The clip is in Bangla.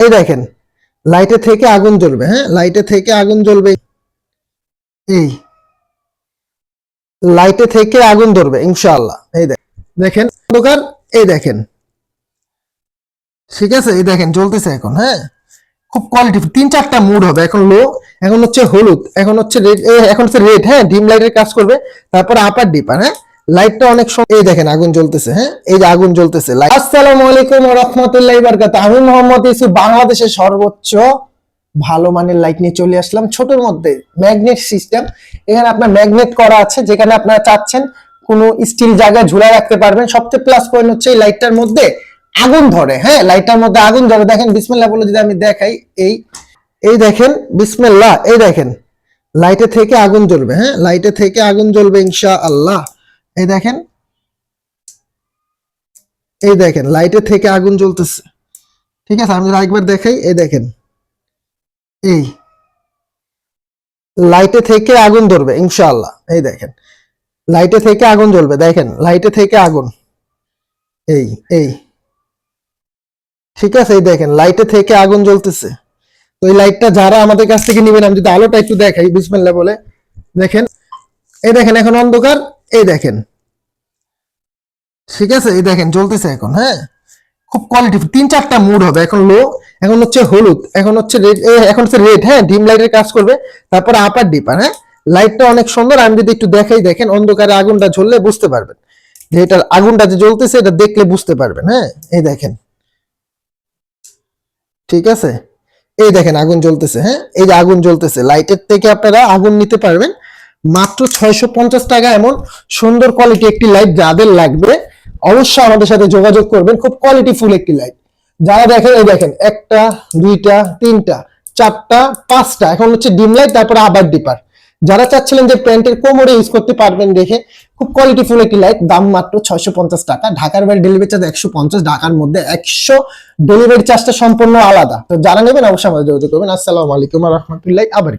এই দেখেন লাইটে থেকে আগুন জ্বলবে হ্যাঁ? লাইটে থেকে আগুন জ্বলবে। এই লাইটে থেকে আগুন ধরবে, ইনশাআল্লাহ। এই দেখেন অন্ধকার, এই দেখেন। ঠিক আছে? এই দেখেন, জ্বলতেছে এখন হ্যাঁ? খুব কোয়ালিটি তিন চারটা মুড হবে, এখন লো এখন হচ্ছে হলুদ, এখন হচ্ছে রেড এখন হচ্ছে রেড হ্যাঁ? ডিম লাইটের কাজ করবে, তারপর আপার ডিপার হ্যাঁ? লাইটটা অনেক সময় এই দেখেন আগুন জ্বলতেছে হ্যাঁ? এই যে আগুন জ্বলতেছে। আসসালামু আলাইকুম রহমতুল্লাহ বারকাত আমি মোহাম্মদ ইসুফ বাংলাদেশের সর্বোচ্চ ভালো মানের লাইট নিয়ে চলে আসলাম। ছোটর মধ্যে ম্যাগনেট সিস্টেম এখানে আপনার ম্যাগনেট করা আছে, যেখানে আপনারা চাচ্ছেন কোনো স্টিল জায়গায় ঝুলা রাখতে পারবেন। সবচেয়ে প্লাস পয়েন্ট হচ্ছে এই লাইটটার মধ্যে আগুন ধরে হ্যাঁ? লাইটটার মধ্যে আগুন ধরে। দেখেন, বিসমিল্লাহ বলে যদি আমি দেখাই, এই এই দেখেন, বিসমিল্লাহ, এই দেখেন। লাইটে থেকে আগুন জ্বলবে হ্যাঁ? লাইটে থেকে আগুন জ্বলবে ইনশা আল্লাহ এই দেখেন। এই দেখেন লাইটের থেকে আগুন জ্বলতেছে। ঠিক আছে, আমি আরেকবার দেখাই, এই দেখেন। এই। লাইটে থেকে আগুন ধরবে, ইনশাআল্লাহ। এই দেখেন। লাইটে থেকে আগুন জ্বলবে, দেখেন লাইটে থেকে আগুন। এই এই। ঠিক আছে, এই দেখেন লাইটে থেকে আগুন জ্বলতেছে। তো এই লাইটটা যারা আমাদের কাছ থেকে নেবেন, আমি যদি আলোটা একটু দেখাই, বিসমিল্লাহ বলে। দেখেন, এই দেখেন, এখন অন্ধকার। এই দেখেন। ঠিক আছে? এই দেখেন, জ্বলতেছে এখন হ্যাঁ? খুব কোয়ালিটি তিন চারটা মুড হবে। এখন লো এখন হচ্ছে হলুদ, এখন হচ্ছে রেড এখন হচ্ছে রেড হ্যাঁ? ডিম লাইটের কাজ করবে। তারপরে আপার ডিপার হ্যাঁ? লাইটটা অনেক সুন্দর, আমি যদি একটু দেখাই, দেখেন, অন্ধকারে আগুনটা ঝরলে বুঝতে পারবেন। এটার আগুনটা যে জ্বলতেছে, এটা দেখলে বুঝতে পারবেন হ্যাঁ? এই দেখেন। ঠিক আছে? এই দেখেন, আগুন জ্বলতেছে হ্যাঁ? এই যে আগুন জ্বলতেছে লাইটের থেকে আপনারা আগুন নিতে পারবেন। মাত্র ছয়শো পঞ্চাশ টাকা এমন সুন্দর কোয়ালিটি একটি লাইট যাদের লাগবে, অবশ্যই আমাদের সাথে যোগাযোগ করবেন। খুব কোয়ালিটি ফুল একটি লাইট যারা দেখেন, এই দেখেন, একটা, দুইটা, তিনটা, চারটা, পাঁচটা, এখন হচ্ছে ডিম লাইট তারপরে আবার ডিপার যারা চাচ্ছিলেন যে প্যান্টের কোমরে ইউজ করতে পারবেন দেখে, খুব কোয়ালিটি ফুল একটি লাইট দাম মাত্র ছয়শো পঞ্চাশ টাকা। ঢাকার বাইরে ডেলিভারি চার্জ একশো পঞ্চাশ, ঢাকার মধ্যে একশো। ডেলিভারি চার্জটা সম্পূর্ণ আলাদা। তো যারা নেবেন, অবশ্যই আমাদের যোগাযোগ করবেন। আসসালামু আলাইকুম রহমতুল্লাহ আবার